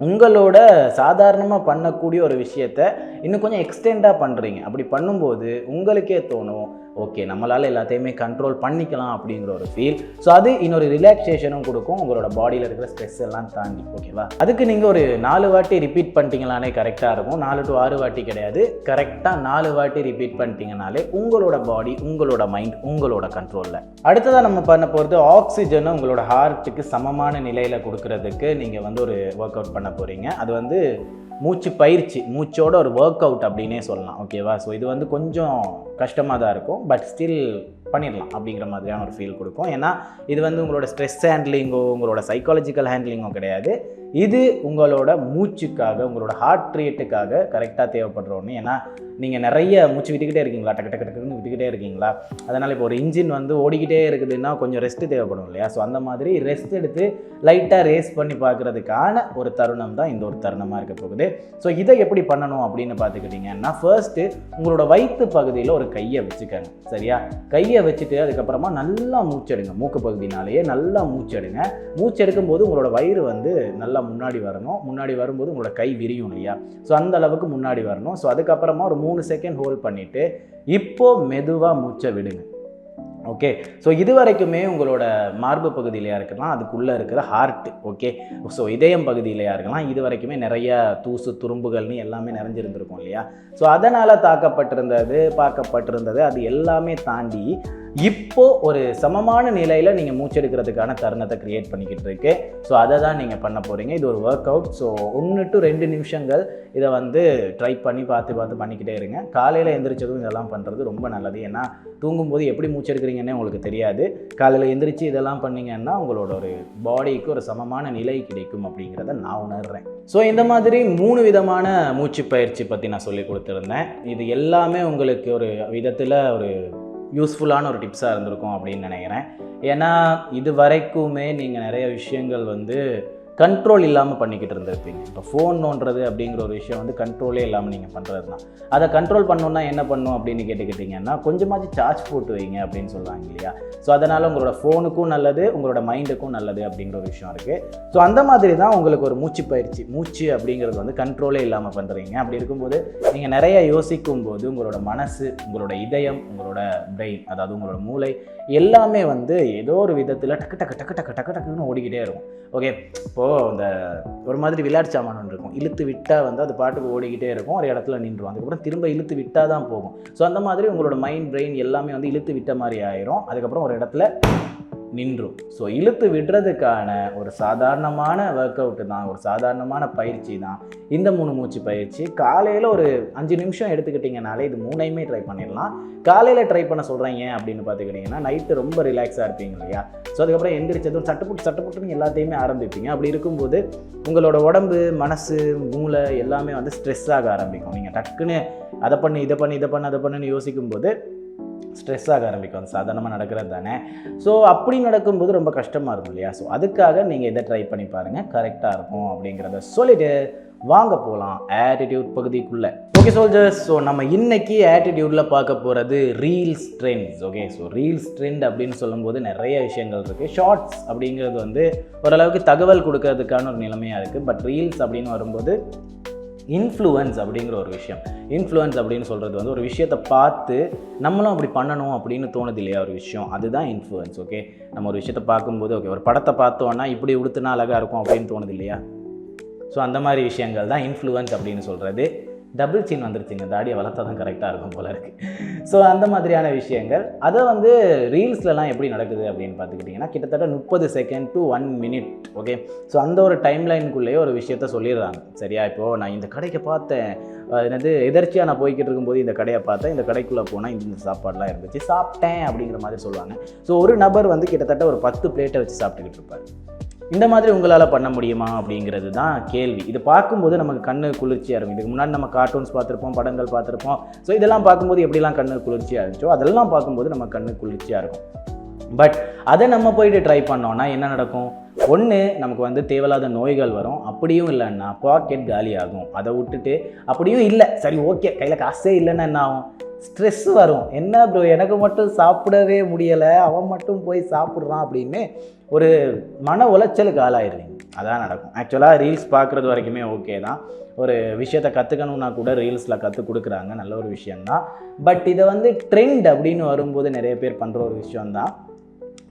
உங்களோட சாதாரணமாக பண்ணக்கூடிய ஒரு விஷயத்த இன்னும் கொஞ்சம் எக்ஸ்டெண்டாக பண்ணுறீங்க அப்படி பண்ணும்போது உங்களுக்கே தோணும் ஓகே நம்மளால் எல்லாத்தையுமே கண்ட்ரோல் பண்ணிக்கலாம் அப்படிங்கிற ஒரு ஃபீல் ஸோ அது இன்னொரு ரிலாக்ஸேஷனும் கொடுக்கும். உங்களோட பாடியில் இருக்கிற ஸ்ட்ரெஸ் எல்லாம் தாண்டி ஓகேவா அதுக்கு நீங்கள் ஒரு நாலு வாட்டி ரிப்பீட் பண்ணிட்டீங்களானே கரெக்டாக இருக்கும். நாலு டு ஆறு வாட்டி கிடையாது. கரெக்டாக நாலு வாட்டி ரிப்பீட் பண்ணிட்டீங்கனாலே உங்களோட பாடி உங்களோட மைண்ட் உங்களோட கண்ட்ரோலில் அடுத்ததாக நம்ம பண்ண போகிறது ஆக்சிஜனை உங்களோட ஹார்ட்டுக்கு சமமான நிலையில் கொடுக்கறதுக்கு நீங்கள் வந்து ஒரு ஒர்க் அவுட் பண்ண போகிறீங்க அது வந்து மூச்சு பயிற்சி மூச்சோட ஒரு ஒர்க் அவுட் அப்படின்னே சொல்லலாம் ஓகேவா ஸோ இது வந்து கொஞ்சம் கஷ்டமாக தான் இருக்கும் பட் ஸ்டில் பண்ணிடலாம் அப்படிங்கிற மாதிரியான ஒரு ஃபீல் கொடுக்கும். ஏன்னா இது வந்து உங்களோட ஸ்ட்ரெஸ் ஹேண்ட்லிங்கோ உங்களோட சைக்காலஜிக்கல் ஹேண்ட்லிங்கோ கிடையாது. இது உங்களோட மூச்சுக்காக உங்களோட ஹார்ட் ரேட்டுக்காக கரெக்டாக தேவைப்படுற ஒன்று ஏன்னா நீங்கள் நிறைய மூச்சு விட்டுக்கிட்டே இருக்கீங்களா? டக்கு டக்கு டக்குன்னு விட்டுக்கிட்டே இருக்கீங்களா? அதனால் இப்போ ஒரு இன்ஜின் வந்து ஓடிக்கிட்டே இருக்குதுன்னா கொஞ்சம் ரெஸ்ட்டு தேவைப்படும் இல்லையா? ஸோ அந்த மாதிரி ரெஸ்ட் எடுத்து லைட்டாக ரேஸ் பண்ணி பார்க்குறதுக்கான ஒரு தருணம் தான் இந்த ஒரு தருணமாக இருக்க போகுது. ஸோ இதை எப்படி பண்ணணும் அப்படின்னு பார்த்துக்கிட்டிங்கன்னா ஃபர்ஸ்ட்டு உங்களோட வயிற்று பகுதியில் ஒரு கையை வச்சுக்கோங்க. சரியா? கையை வச்சுட்டு அதுக்கப்புறமா நல்லா மூச்செடுங்க மூக்கு பகுதினாலேயே நல்லா மூச்செடுங்க மூச்செடுக்கும் போது உங்களோட வயிறு வந்து நல்லா முன்னாடி வரணும். முன்னாடி வரும்போது உங்களோட கை விரியும் இல்லையா? ஸோ அந்த அளவுக்கு முன்னாடி வரணும். ஸோ அதுக்கப்புறமா ஒரு மூணு செகண்ட் ஹோல்ட் பண்ணிவிட்டு இப்போது மெதுவாக மூச்சை விடுங்க. ஓகே ஸோ இது வரைக்குமே உங்களோட மார்பு பகுதியிலையா இருக்கலாம் அதுக்குள்ளே இருக்கிற ஹார்ட் ஓகே ஸோ இதயம் பகுதியிலையா இருக்கலாம் இது வரைக்குமே நிறைய தூசு துரும்புகள்னு எல்லாமே நிறைஞ்சிருந்திருக்கும் இல்லையா? ஸோ அதனால் தாக்கப்பட்டிருந்தது பார்க்கப்பட்டிருந்தது அது எல்லாமே தாண்டி இப்போ ஒரு சமமான நிலையில் நீங்கள் மூச்செடுக்கிறதுக்கான தருணத்தை கிரியேட் பண்ணிக்கிட்டு இருக்கு. ஸோ அதை தான் நீங்கள் பண்ண போகிறீங்க இது ஒரு ஒர்க் அவுட் ஸோ ஒன்று டு ரெண்டு நிமிஷங்கள் இதை வந்து ட்ரை பண்ணி பார்த்து பார்த்து பண்ணிக்கிட்டே இருங்க. காலையில் எந்திரிச்சதும் இதெல்லாம் பண்ணுறது ரொம்ப நல்லது. ஏன்னா தூங்கும்போது எப்படி மூச்செடுக்கிறீங்கன்னே உங்களுக்கு தெரியாது. காலையில் எந்திரிச்சு இதெல்லாம் பண்ணீங்கன்னா உங்களோட ஒரு பாடிக்கு ஒரு சமமான நிலை கிடைக்கும் அப்படிங்கிறத நான் உணர்றேன். ஸோ இந்த மாதிரி மூணு விதமான மூச்சு பயிற்சி பற்றி நான் சொல்லி கொடுத்துருந்தேன். இது எல்லாமே உங்களுக்கு ஒரு விதத்தில் ஒரு யூஸ்ஃபுல்லான ஒரு டிப்ஸாக இருந்திருக்கும் அப்படின்னு நினைக்கிறேன். ஏன்னா இது வரைக்குமே நீங்கள் நிறைய விஷயங்கள் வந்து கண்ட்ரோல் இல்லாமல் பண்ணிக்கிட்டு இருந்திருப்பீங்க. இப்போ ஃபோன் நோன்றது அப்படிங்கிற ஒரு விஷயம் வந்து கண்ட்ரோலே இல்லாமல் நீங்கள் பண்ணுறது தான் அதை கண்ட்ரோல் பண்ணணுன்னா என்ன பண்ணும் அப்படின்னு கேட்டுக்கிட்டிங்கன்னா கொஞ்சமாச்சு சார்ஜ் போட்டு வைங்க அப்படின்னு சொல்லுவாங்க இல்லையா? ஸோ அதனால் உங்களோட ஃபோனுக்கும் நல்லது உங்களோட மைண்டுக்கும் நல்லது அப்படிங்கிற ஒரு விஷயம் இருக்குது ஸோ அந்த மாதிரி தான் உங்களுக்கு ஒரு மூச்சு பயிற்சி மூச்சு அப்படிங்கிறது வந்து கண்ட்ரோலே இல்லாமல் பண்ணுறீங்க அப்படி இருக்கும்போது நீங்கள் நிறைய யோசிக்கும் போது உங்களோட மனசு உங்களோட இதயம் உங்களோட பிரெயின் அதாவது உங்களோட மூளை எல்லாமே வந்து ஏதோ ஒரு விதத்தில் டக்கு டக்கு டக்கு டக்கு டக்கு டக்குன்னு ஓடிக்கிட்டே இருக்கும். ஓகே இப்போது இந்த ஒரு மாதிரி விளையாட்டு சாமான் ஒன்று இருக்கும். இழுத்து விட்டால் வந்து அது பாட்டுக்கு ஓடிக்கிட்டே இருக்கும். ஒரு இடத்துல நின்றுடும் அதுக்கப்புறம் திரும்ப இழுத்து விட்டால் தான் போகும். ஸோ அந்த மாதிரி உங்களோட மைண்ட் பிரெயின் எல்லாமே வந்து இழுத்து விட்ட மாதிரி ஆயிரும். அதுக்கப்புறம் ஒரு இடத்துல நின்றும். ஸோ இழுத்து விடுறதுக்கான ஒரு சாதாரணமான ஒர்க் அவுட்டு தான் ஒரு சாதாரணமான பயிற்சி தான். இந்த மூணு மூச்சு பயிற்சி காலையில் ஒரு அஞ்சு நிமிஷம் எடுத்துக்கிட்டிங்கனாலே இது மூணையுமே ட்ரை பண்ணிடலாம். காலையில் ட்ரை பண்ண சொல்கிறேன் ஏன் அப்படின்னு பார்த்துக்கிட்டிங்கன்னா நைட்டு ரொம்ப ரிலாக்ஸாக இருப்பீங்க இல்லையா? ஸோ அதுக்கப்புறம் எந்திரிச்சதும் சட்டுப்புட்டு சட்டுப்புட்டுன்னு எல்லாத்தையுமே ஆரம்பிப்பீங்க. அப்படி இருக்கும்போது உங்களோட உடம்பு மனசு மூளை எல்லாமே வந்து ஸ்ட்ரெஸ் ஆக ஆரம்பிக்கும். நீங்கள் டக்குன்னு அதை பண்ணி இதை பண்ணி இதை பண்ணி அதை பண்ணுன்னு யோசிக்கும்போது ஸ்ட்ரெஸ் ஆக ஆரம்பிக்கும். அது சாதாரணமாக நடக்கிறது தானே? ஸோ அப்படி நடக்கும்போது ரொம்ப கஷ்டமாக இருக்கும் இல்லையா? ஸோ அதுக்காக நீங்கள் இதை ட்ரை பண்ணி பாருங்கள் கரெக்டாக இருக்கும் அப்படிங்கிறத சொல்லிவிட்டு வாங்க போகலாம் ஆட்டிடியூட் பகுதிக்குள்ளே. ஓகே சோல்ஜர்ஸ் ஸோ நம்ம இன்னைக்கு ஆட்டிடியூடில் பார்க்க போகிறது reels trends okay so reels trend அப்படின்னு சொல்லும்போது நிறைய விஷயங்கள் இருக்குது ஷார்ட்ஸ் அப்படிங்கிறது வந்து ஓரளவுக்கு தகவல் கொடுக்கறதுக்கான ஒரு நிலைமையாக இருக்குது பட் ரீல்ஸ் அப்படின்னு வரும்போது இன்ஃப்ளூயன்ஸ் அப்படிங்கிற ஒரு விஷயம். இன்ஃப்ளூயன்ஸ் அப்படின்னு சொல்கிறது வந்து ஒரு விஷயத்தை பார்த்து நம்மளும் அப்படி பண்ணணும் அப்படின்னு தோணுது இல்லையா ஒரு விஷயம். அதுதான் இன்ஃப்ளூயன்ஸ் ஓகே நம்ம ஒரு விஷயத்தை பார்க்கும்போது ஓகே ஒரு படத்தை பார்த்தோன்னா இப்படி உடுத்துனா அழகாக இருக்கும் அப்படின்னு தோணுது இல்லையா? ஸோ அந்த மாதிரி விஷயங்கள் தான் இன்ஃப்ளூயன்ஸ் அப்படின்னு சொல்கிறது டபுள் சீன் வந்துருச்சுங்க. தாடியை வளர்த்தா தான் கரெக்டாக இருக்கும் போல இருக்குது ஸோ அந்த மாதிரியான விஷயங்கள். அதை வந்து ரீல்ஸ்லலாம் எப்படி நடக்குது அப்படின்னு பார்த்துக்கிட்டிங்கன்னா கிட்டத்தட்ட முப்பது second to one minute okay so அந்த ஒரு டைம் லைனுக்குள்ளேயே ஒரு விஷயத்த சொல்லிடுறாங்க. சரியா? இப்போது நான் இந்த கடைக்கு பார்த்தேன். என்னது எதர்ச்சியாக நான் போய்கிட்டு இருக்கும்போது இந்த கடையை பார்த்தேன். இந்த கடைக்குள்ளே போனால் இந்த சாப்பாடுலாம் இருந்துச்சு. சாப்பிட்டேன் அப்படிங்கிற மாதிரி சொல்லுவாங்க. ஸோ ஒரு நபர் வந்து கிட்டத்தட்ட ஒரு பத்து பிளேட்டை வச்சு சாப்பிட்டுக்கிட்டு இருப்பார். இந்த மாதிரி உங்களால் பண்ண முடியுமா அப்படிங்கிறது தான் கேள்வி. இது பார்க்கும்போது நமக்கு கண்ணு குளிர்ச்சியாக இருக்கும். இதுக்கு முன்னாடி நம்ம கார்ட்டூன்ஸ் பார்த்துருப்போம் படங்கள் பார்த்துருப்போம். ஸோ இதெல்லாம் பார்க்கும்போது எப்படிலாம் கண்ணு குளிர்ச்சியாக இருந்துச்சோ அதெல்லாம் பார்க்கும்போது நம்ம கண்ணு குளிர்ச்சியாக இருக்கும். பட் அதை நம்ம போயிட்டு ட்ரை பண்ணோம்னா என்ன நடக்கும்? ஒன்று நமக்கு வந்து தேவையில்லாத நோய்கள் வரும். அப்படியும் இல்லைன்னா பாக்கெட் காலி ஆகும். அதை விட்டுட்டு அப்படியும் இல்லை. சரி ஓகே கையில் காசே இல்லைன்னா என்ன ஆகும்? ஸ்ட்ரெஸ் வரும். என்ன ப்ரோ எனக்கு மட்டும் சாப்பிடவே முடியலை. அவன் மட்டும் போய் சாப்பிட்றான் அப்படின்னு ஒரு மன உளைச்சலுக்கு ஆளாயிருவீங்க அதான் நடக்கும். ஆக்சுவலாக ரீல்ஸ் பார்க்குறது வரைக்குமே ஓகே தான். ஒரு விஷயத்தை கற்றுக்கணுன்னா கூட ரீல்ஸில் கற்றுக் கொடுக்குறாங்க. நல்ல ஒரு விஷயந்தான் பட் இதை வந்து ட்ரெண்ட் அப்படின்னு வரும்போது நிறைய பேர் பண்ணுற ஒரு விஷயந்தான்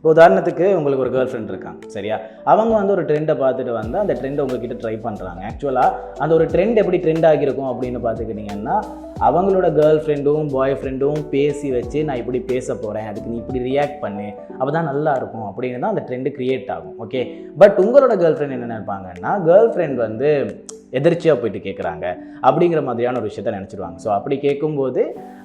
இப்போ உதாரணத்துக்கு உங்களுக்கு ஒரு கேர்ள் ஃப்ரெண்ட் இருக்காங்க சரியா? அவங்க வந்து ஒரு ட்ரெண்டை பார்த்துட்டு வந்து அந்த ட்ரெண்டை உங்ககிட்ட ட்ரை பண்ணுறாங்க ஆக்சுவலாக அந்த ஒரு ட்ரெண்ட் எப்படி ட்ரெண்ட் ஆகியிருக்கும் அப்படின்னு பார்த்துக்கிட்டிங்கன்னா அவங்களோட கேர்ள் ஃப்ரெண்டும் பாய் ஃப்ரெண்டும் பேசி வச்சு நான் இப்படி பேச போகிறேன் அதுக்கு நீ இப்படி ரியாக்ட் பண்ணு அப்போ தான் நல்லா இருக்கும் அப்படின்னு தான் அந்த ட்ரெண்டு க்ரியேட் ஆகும் ஓகே பட் உங்களோட கேர்ள் ஃப்ரெண்ட் என்ன நினைப்பாங்கன்னா கேர்ள் ஃப்ரெண்ட் வந்து எதிர்ச்சியாக போயிட்டு கேட்குறாங்க அப்படிங்கிற மாதிரியான ஒரு விஷயத்த நினச்சிடுவாங்க ஸோ அப்படி கேட்கும்போது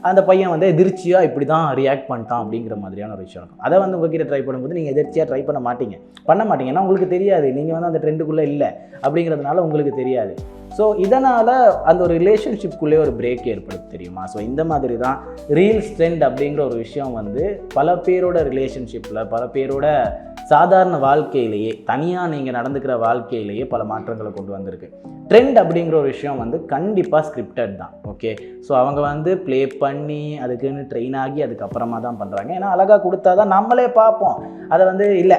அந்த பையன் வந்து எதிர்ச்சியாக இப்படி தான் ரியாக்ட் பண்ணிட்டான் அப்படிங்கிற மாதிரியான ஒரு விஷயம் இருக்கும். அதை வந்து உங்ககிட்ட ட்ரை பண்ணும்போது நீங்கள் எதிர்ச்சியாக ட்ரை பண்ண மாட்டீங்க. பண்ண மாட்டீங்க ஏன்னா உங்களுக்கு தெரியாது. நீங்கள் வந்து அந்த ட்ரெண்டுக்குள்ளே இல்லை அப்படிங்கிறதுனால உங்களுக்கு தெரியாது. ஸோ இதனால் அந்த ஒரு ரிலேஷன்ஷிப்குள்ளே ஒரு பிரேக் ஏற்படுது தெரியுமா? ஸோ இந்த மாதிரி தான் ரீல்ஸ் ஸ்ட்ரெண்ட் அப்படிங்கிற ஒரு விஷயம் வந்து பல பேரோட ரிலேஷன்ஷிப்பில் பல பேரோட சாதாரண வாழ்க்கையிலேயே தனியாக நீங்கள் நடந்துக்கிற வாழ்க்கையிலேயே பல மாற்றங்களை கொண்டு வந்திருக்கு. ட்ரெண்ட் அப்படிங்கிற ஒரு விஷயம் வந்து கண்டிப்பாக ஸ்கிரிப்டட் தான் ஓகே ஸோ அவங்க வந்து ப்ளே பண்ணி அதுக்குன்னு ட்ரெயின் ஆகி அதுக்கப்புறமா தான் பண்ணுறாங்க ஏன்னா அழகாக கொடுத்தா தான் நம்மளே பார்ப்போம். அதை வந்து இல்லை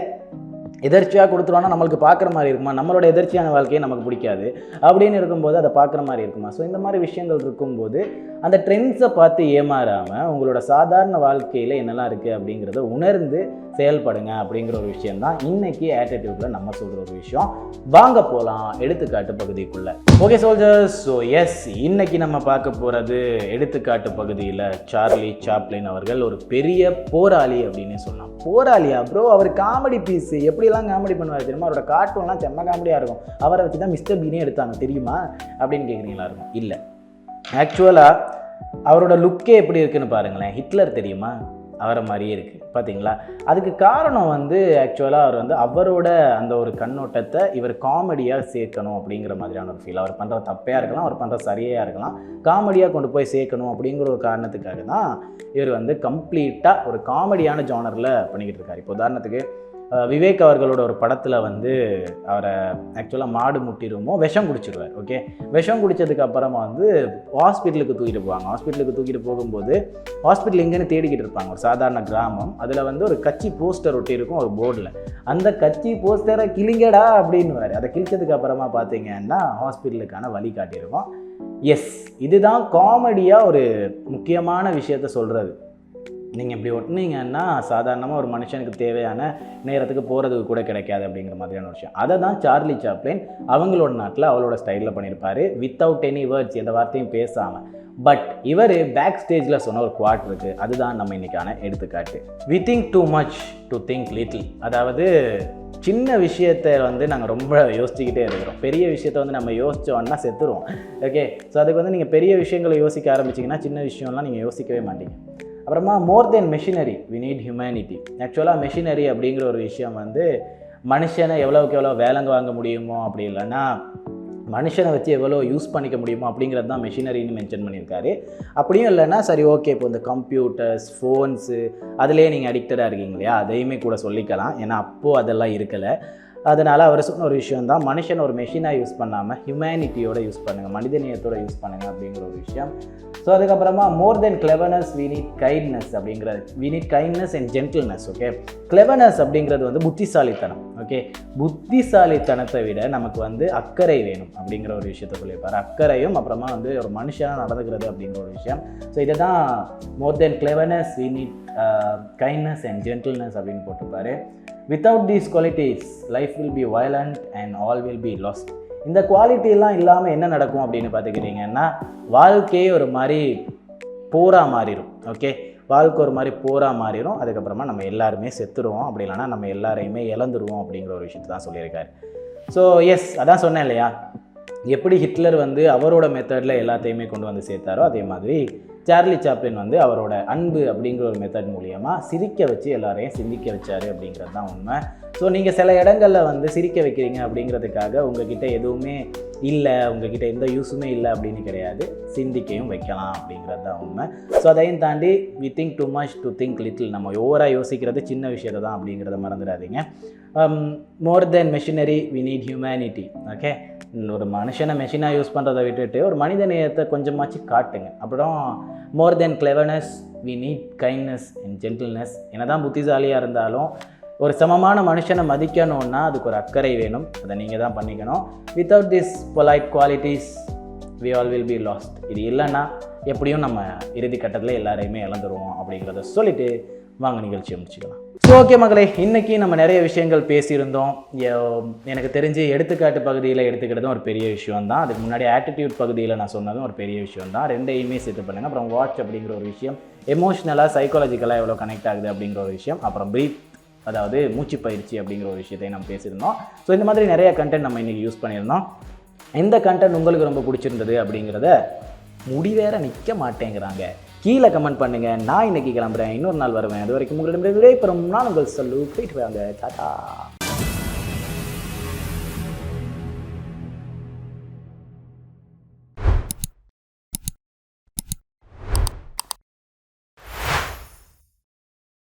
எதர்ச்சியாக கொடுத்துருவானா நம்மளுக்கு பார்க்குற மாதிரி இருக்குமா? நம்மளோட எதர்ச்சியான வாழ்க்கையை நமக்கு பிடிக்காது. அப்படின்னு இருக்கும்போது அதை பார்க்குற மாதிரி இருக்குமா? ஸோ இந்த மாதிரி விஷயங்கள் இருக்கும்போது அந்த ட்ரெண்ட்ஸை பார்த்து ஏமாறாமல் உங்களோட சாதாரண வாழ்க்கையில் என்னெல்லாம் இருக்குது அப்படிங்கிறத உணர்ந்து செயல்படுங்க அப்படிங்கிற ஒரு விஷயம் தான் இன்னைக்கு ஆட்டிடியூடில் நம்ம சொல்கிற ஒரு விஷயம். வாங்க போகலாம் எடுத்துக்காட்டு பகுதிக்குள்ளே. ஓகே சோல்ஜர்ஸ் ஸோ எஸ் இன்னைக்கு நம்ம பார்க்க போகிறது எடுத்துக்காட்டு பகுதியில். சார்லி சாப்ளின் அவர்கள் ஒரு பெரிய போராளி அப்படின்னு சொல்லலாம். போராளியா ப்ரோ அவர் காமெடி பீஸ் எப்படிலாம் காமெடி பண்ணுவார் தெரியுமா? அவரோட கார்ட்டூன்லாம் செம்ம காமெடியாக இருக்கும். அவரை வச்சு தான் மிஸ்டர் பீனே எடுத்தாங்க. தெரியுமா? அப்படின்னு கேட்குறீங்களா இருக்கும். இல்லை. ஆக்சுவலாக அவரோட லுக்கே எப்படி இருக்குன்னு பாருங்களேன். ஹிட்லர் தெரியுமா? அவரை மாதிரியே இருக்குது பார்த்தீங்களா அதுக்கு காரணம் வந்து ஆக்சுவலாக அவர் வந்து அவரோட அந்த ஒரு கண்ணோட்டத்தை இவர் காமெடியாக சேர்க்கணும் அப்படிங்கிற மாதிரியான ஒரு ஃபீல் அவர் பண்ணுற தப்பையாக இருக்கலாம் அவர் பண்ணுற சரியாக இருக்கலாம். காமெடியாக கொண்டு போய் சேர்க்கணும் அப்படிங்கிற ஒரு காரணத்துக்காக தான் இவர் வந்து கம்ப்ளீட்டாக ஒரு காமெடியான ஜானரில் பண்ணிக்கிட்டு இருக்கார். இப்போ உதாரணத்துக்கு விவேக் அவர்களோட ஒரு படத்தில் வந்து அவரை ஆக்சுவலாக மாடு முட்டிருமோ விஷம் குடிச்சிடுவார் ஓகே விஷம் குடித்ததுக்கு அப்புறமா வந்து ஹாஸ்பிட்டலுக்கு தூக்கிட்டு போவாங்க. ஹாஸ்பிட்டலுக்கு தூக்கிட்டு போகும்போது ஹாஸ்பிட்டல் எங்கேன்னு தேடிக்கிட்டு இருப்பாங்க. ஒரு சாதாரண கிராமம். அதில் வந்து ஒரு கட்சி போஸ்டர் ஒட்டி இருக்கும் ஒரு போர்டில் அந்த கட்சி போஸ்டரை கிழிங்கடா அப்படின்னுவார். அதை கிழிச்சதுக்கு அப்புறமா பார்த்தீங்கன்னா ஹாஸ்பிட்டலுக்கான வழி காட்டியிருக்கோம். எஸ் இதுதான் காமெடியாக ஒரு முக்கியமான விஷயத்த சொல்கிறது நீங்கள் இப்படி ஒட்டினீங்கன்னா சாதாரணமாக ஒரு மனுஷனுக்கு தேவையான நேரத்துக்கு போகிறதுக்கு கூட கிடைக்காது அப்படிங்கிற மாதிரியான ஒரு விஷயம். அதை தான் சார்லி சாப்ளின் அவங்களோட நாட்டில் அவளோட ஸ்டைலில் பண்ணியிருப்பார். வித்தவுட் எனி வேர்ட்ஸ் எந்த வார்த்தையும் பேசாமல் பட் இவர் பேக் ஸ்டேஜில் சொன்ன ஒரு குவாட் இருக்குது அதுதான் நம்ம இன்னைக்கான எடுத்துக்காட்டு. We think too much to think little அதாவது சின்ன விஷயத்தை வந்து நாங்கள் ரொம்ப யோசிச்சுக்கிட்டே இருக்கிறோம். பெரிய விஷயத்தை வந்து நம்ம யோசித்தோன்னா செத்துருவோம். ஓகே ஸோ அதுக்கு வந்து நீங்கள் பெரிய விஷயங்களை யோசிக்க ஆரம்பிச்சிங்கன்னா சின்ன விஷயம்லாம் நீங்கள் யோசிக்கவே மாட்டீங்க. அப்புறமா more then machinery we need humanity ஆக்சுவலாக மெஷினரி அப்படிங்கிற ஒரு விஷயம் வந்து மனுஷனை எவ்வளோக்கு எவ்வளோ வேலைங்க வாங்க முடியுமோ அப்படி இல்லைன்னா மனுஷனை வச்சு எவ்வளோ யூஸ் பண்ணிக்க முடியுமோ அப்படிங்கிறது தான் மெஷினரின்னு மென்ஷன் பண்ணியிருக்காரு. அப்படியும் இல்லைன்னா சரி ஓகே இப்போ இந்த கம்ப்யூட்டர்ஸ் ஃபோன்ஸு அதுலேயே நீங்கள் அடிக்டடாக இருக்கீங்க இல்லையா? அதையுமே கூட சொல்லிக்கலாம். ஏன்னா அப்போது அதெல்லாம் இருக்கலை. அதனால் அவர் சொன்ன ஒரு விஷயம் தான் மனுஷன் ஒரு மெஷினாக யூஸ் பண்ணாமல் ஹியூமனிட்டியோட யூஸ் பண்ணுங்கள் மனிதநேயத்தோட யூஸ் பண்ணுங்கள் அப்படிங்கிற ஒரு விஷயம். ஸோ அதுக்கப்புறமா more then cleverness we need kindness அப்படிங்கிறது we need kindness and gentleness okay cleverness அப்படிங்கிறது வந்து புத்திசாலித்தனம் ஓகே புத்திசாலித்தனத்தை விட நமக்கு வந்து அக்கறை வேணும் அப்படிங்கிற ஒரு விஷயத்த சொல்லியிருப்பார். அக்கறையும் அப்புறமா வந்து ஒரு மனுஷனாக நடந்துக்கிறது அப்படிங்கிற ஒரு விஷயம். ஸோ இதை தான் more then cleverness we need kindness and gentleness அப்படின்னு போட்டிருப்பாரு. Without these qualities life will be violent and all will be lost இந்த குவாலிட்டிலாம் இல்லாமல் என்ன நடக்கும் அப்படின்னு பார்த்துக்கிட்டிங்கன்னா வாழ்க்கையே ஒரு மாதிரி போரா மாறிடும் ஓகே வாழ்க்கை ஒரு மாதிரி போரா மாறிடும் அதுக்கப்புறமா நம்ம எல்லாருமே செத்துருவோம். அப்படி இல்லைன்னா நம்ம எல்லாரையுமே இழந்துருவோம் அப்படிங்கிற ஒரு விஷயத்தை தான் சொல்லியிருக்காரு. ஸோ எஸ் அதான் சொன்னேன் இல்லையா? எப்படி ஹிட்லர் வந்து அவரோட மெத்தடில் எல்லாத்தையுமே கொண்டு வந்து சேர்த்தாரோ அதே மாதிரி சார்லி சாப்ளின் வந்து அவரோட அன்பு அப்படிங்கிற ஒரு மெத்தட் மூலியமாக சிரிக்க வச்சு எல்லாரையும் சிந்திக்க வச்சாரு அப்படிங்கிறது தான் உண்மை. ஸோ நீங்கள் சில இடங்களில் வந்து சிரிக்க வைக்கிறீங்க அப்படிங்கிறதுக்காக உங்ககிட்ட எதுவுமே இல்லை உங்ககிட்ட எந்த யூஸுமே இல்லை அப்படின்னு கிடையாது. சிந்திக்கையும் வைக்கலாம் அப்படிங்கிறது தான் உண்மை. ஸோ அதையும் தாண்டி we think too much to think little நம்ம ஓவராக யோசிக்கிறது சின்ன விஷயத்தை தான் அப்படிங்கிறத மறந்துடாதீங்க. More then machinery we need humanity okay ஒரு மனுஷனை மெஷினாக யூஸ் பண்ணுறதை விட்டுட்டு ஒரு மனித நேயத்தை கொஞ்சமாச்சு காட்டுங்க. அப்புறம் more then cleverness we need kindness and gentleness என்னதான் புத்திசாலியாக இருந்தாலும் ஒரு சமமான மனுஷனை மதிக்கணும்னா அதுக்கு ஒரு அக்கறை வேணும். அதை நீங்கள் தான் பண்ணிக்கணும். Without this polite qualities we all will be lost இது இல்லைன்னா எப்படியும் நம்ம இறுதி கட்டத்தில் எல்லாரையுமே இழந்துருவோம் அப்படிங்கிறத சொல்லிவிட்டு வாங்க நிகழ்ச்சியை முடிச்சுக்கலாம். ஸோ ஓகே மகளே இன்றைக்கி நம்ம நிறைய விஷயங்கள் பேசியிருந்தோம். எனக்கு தெரிஞ்சு எடுத்துக்காட்டு பகுதியில் எடுத்துக்கிட்டதும் ஒரு பெரிய விஷயம் தான் அதுக்கு முன்னாடி ஆட்டிடியூட் பகுதியில் நான் சொன்னதும் ஒரு பெரிய விஷயம் தான் ரெண்டையுமே சேர்த்து பண்ணுங்கள் அப்புறம் வாட்ச் அப்படிங்கிற ஒரு விஷயம் எமோஷ்னலாக சைக்காலஜிக்கலாக எவ்வளோ கனெக்ட் ஆகுது அப்படிங்கிற ஒரு விஷயம் அப்புறம் பிரீத் அதாவது மூச்சு பயிற்சி அப்படிங்கிற ஒரு விஷயத்தையும் நம்ம பேசியிருந்தோம். ஸோ இந்த மாதிரி நிறைய கண்டென்ட் நம்ம இன்றைக்கி யூஸ் பண்ணியிருந்தோம். எந்த கண்டென்ட் உங்களுக்கு ரொம்ப பிடிச்சிருந்தது அப்படிங்கிறத முடிவேற நிற்க மாட்டேங்கிறாங்க. கீழே கமெண்ட் பண்ணுங்க. நான் இன்னைக்கு கிளம்புறேன். இன்னொரு நாள் வருவேன். அது வரைக்கும் உங்களிடம் விடைபெறும். நான் உங்கள் சொல்லு. போயிட்டு வாங்க. டாடா.